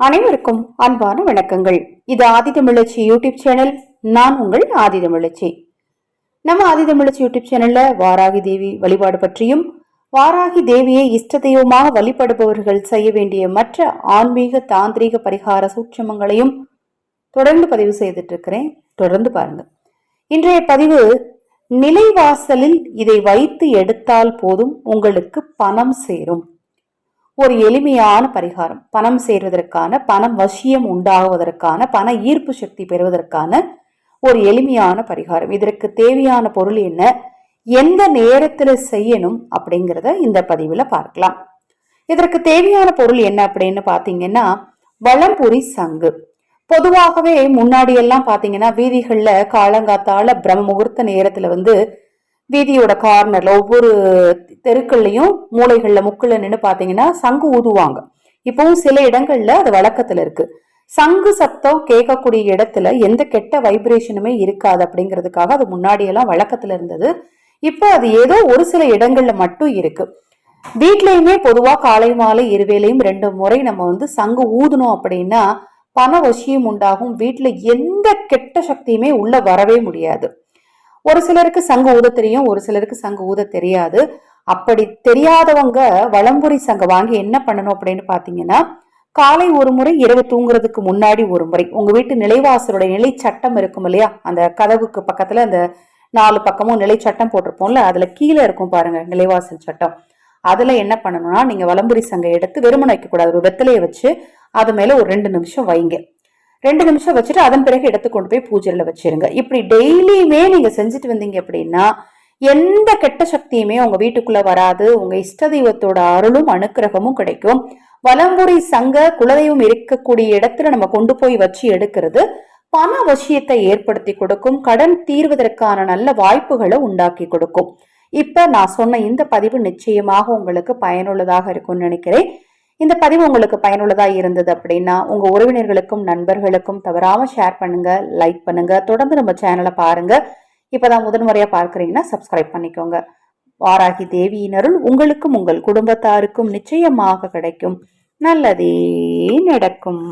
அனைவருக்கும் அன்பான வணக்கங்கள். இது ஆதிதமிழச்சி யூடியூப் சேனல். நான் உங்கள் ஆதிதமிழச்சி. நம்ம ஆதிதமிழச்சி யூடியூப் சேனல்ல வாராகி தேவி வழிபாடு பற்றியும் வாராகி தேவியை இஷ்ட தெய்வமாக வழிபடுபவர்கள் செய்ய வேண்டிய மற்ற ஆன்மீக தாந்திரீக பரிகார சூட்சமங்களையும் தொடர்ந்து பதிவு செய்துட்டு இருக்கிறேன் தொடர்ந்து பாருங்க. இன்றைய பதிவு நிலைவாசலில் இதை வைத்து எடுத்தால் போதும் உங்களுக்கு பணம் சேரும். ஒரு எளிமையான பரிகாரம். பணம் சேர்வதற்கான பணம் வசியம் உண்டாகுவதற்கான பண ஈர்ப்பு சக்தி பெறுவதற்கான ஒரு எளிமையான பரிகாரம். இதற்கு தேவையான பொருள் என்ன? எந்த நேரத்தில் செய்யணும் அப்படிங்கிறத இந்த பதிவில் பார்க்கலாம். இதற்கு தேவையான பொருள் என்ன அப்படின்னு பார்த்தீங்கன்னா வளம்புரி சங்கு. பொதுவாகவே முன்னாடியெல்லாம் பார்த்தீங்கன்னா வீதிகளில் காலங்காத்தால பிரம்ம முகூர்த்த நேரத்தில் வந்து வீதியோட கார்னரில் ஒவ்வொரு தெருக்கள்லையும் மூளைகளில் முக்கில் நின்று பார்த்தீங்கன்னா சங்கு ஊதுவாங்க. இப்போவும் சில இடங்கள்ல அது வழக்கத்துல இருக்கு. சங்கு சத்தம் கேட்கக்கூடிய இடத்துல எந்த கெட்ட வைப்ரேஷனுமே இருக்காது அப்படிங்கிறதுக்காக அது முன்னாடியெல்லாம் வழக்கத்தில் வழக்கத்துல இருந்தது. இப்போ அது ஏதோ ஒரு சில இடங்கள்ல மட்டும் இருக்கு. வீட்லயுமே பொதுவாக காலை மாலை இருவேலையும் ரெண்டு முறை நம்ம வந்து சங்கு ஊதணும் அப்படின்னா பண வசியம் உண்டாகும். வீட்டில் எந்த கெட்ட சக்தியுமே உள்ள வரவே முடியாது. ஒரு சிலருக்கு சங்கு ஊத தெரியும் ஒரு சிலருக்கு சங்கு ஊத தெரியாது. அப்படி தெரியாதவங்க வளம்புரி சங்கம் வாங்கி என்ன பண்ணணும் அப்படின்னு பார்த்தீங்கன்னா காலை ஒரு முறை இரவு தூங்குறதுக்கு முன்னாடி ஒரு முறை. உங்க வீட்டு நிலைவாசலோட நிலை சட்டம் இருக்கும் இல்லையா? அந்த கதவுக்கு பக்கத்துல அந்த நாலு பக்கமும் நிலை சட்டம் போட்டிருப்போம்ல அதுல கீழே இருக்கும் பாருங்க நிலைவாசல் சட்டம். அதுல என்ன பண்ணணும்னா நீங்க வலம்புரி சங்கம் எடுத்து வெறுமனை வைக்கக்கூடாது. ஒரு வெத்தலையை வச்சு அது மேல ஒரு ரெண்டு நிமிஷம் வைங்க. ரெண்டு நிமிஷம் வச்சுட்டு அதன் பிறகு எடுத்து கொண்டு போய் பூஜையில வச்சிருங்க. இப்படி டெய்லியுமே நீங்க செஞ்சுட்டு வந்தீங்க அப்படின்னா எந்த கெட்ட சக்தியுமே உங்க வீட்டுக்குள்ள வராது. உங்க இஷ்ட தெய்வத்தோட அருளும் அனுக்கிரகமும் கிடைக்கும். வலம்புரி சங்க குலதெய்வம் இருக்கக்கூடிய இடத்துல நம்ம கொண்டு போய் வச்சு எடுக்கிறது பண அவசியத்தை ஏற்படுத்தி கொடுக்கும். கடன் தீர்வதற்கான நல்ல வாய்ப்புகளை உண்டாக்கி கொடுக்கும். இப்ப நான் சொன்ன இந்த பதிவு நிச்சயமாக உங்களுக்கு பயனுள்ளதாக இருக்கும்னு நினைக்கிறேன். இந்த பதிவு உங்களுக்கு பயனுள்ளதா இருந்தது அப்படின்னா உங்க உறவினர்களுக்கும் நண்பர்களுக்கும் தவறாம ஷேர் பண்ணுங்க லைக் பண்ணுங்க. தொடர்ந்து நம்ம சேனலை பாருங்க. இப்பதான் முதன்முறையா பார்க்கறீங்கன்னா சப்ஸ்கிரைப் பண்ணிக்கோங்க. வாராகி தேவியினருள் உங்களுக்கும் உங்கள் குடும்பத்தாருக்கும் நிச்சயமாக கிடைக்கும். நல்லதே நடக்கும்.